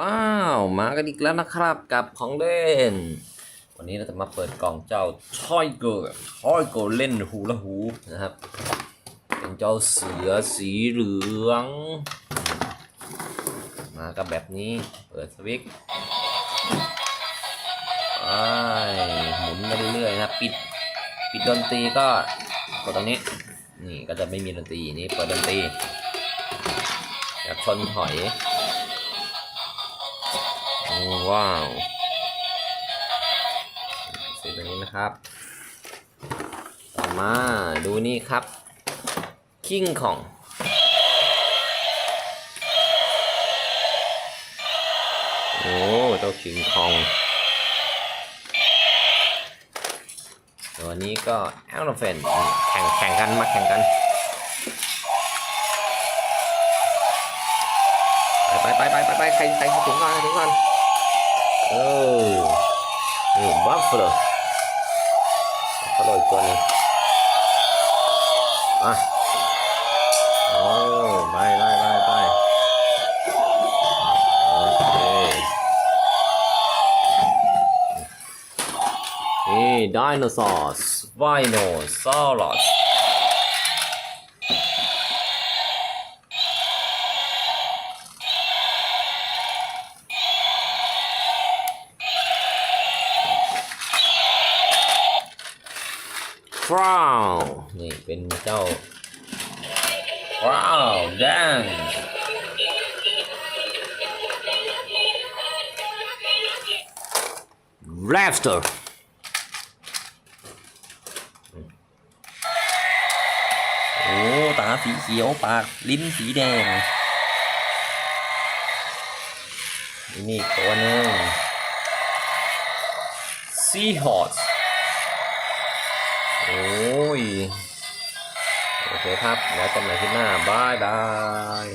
อ้าวมากันอีกแล้วนะครับกับของเล่น วันนี้เราจะมาเปิดกล่องเจ้าทอยเกอร์ทอยเกอร์เล่นฮูละฮูนะครับ เป็นเจ้าเสือสีเหลือง มากับแบบนี้เปิดสวิตช์ไปหมุนไปเรื่อยๆนะปิดปิดดนตรีก็กดตรงนี้ นี่ก็จะไม่มีดนตรีนี่เปิดดนตรีแบบชนถอย ว้าวสีแบบนี้นะครับ ต่อมาดูนี่ครับ คิงของโอ้เจ้าคิงคองตัวนี้ก็แอลโฟนแข่งแข่งกันมาแข่งกันไปไปไปไปไปใครใครถึงก่อนถึงก่อน โอ้นี่บัฟเฟลบัฟเฟลอีกตั ฟราวนี่เป็นเจ้าฟราวแดงแรปสเตอร์โอ้ตาสีเขียวปากลิ้นสีแดงนี่ตัวหนึ่งซีฮอส โอ้ย โอเคครับ แล้วกันใหม่ที่หน้าบายบาย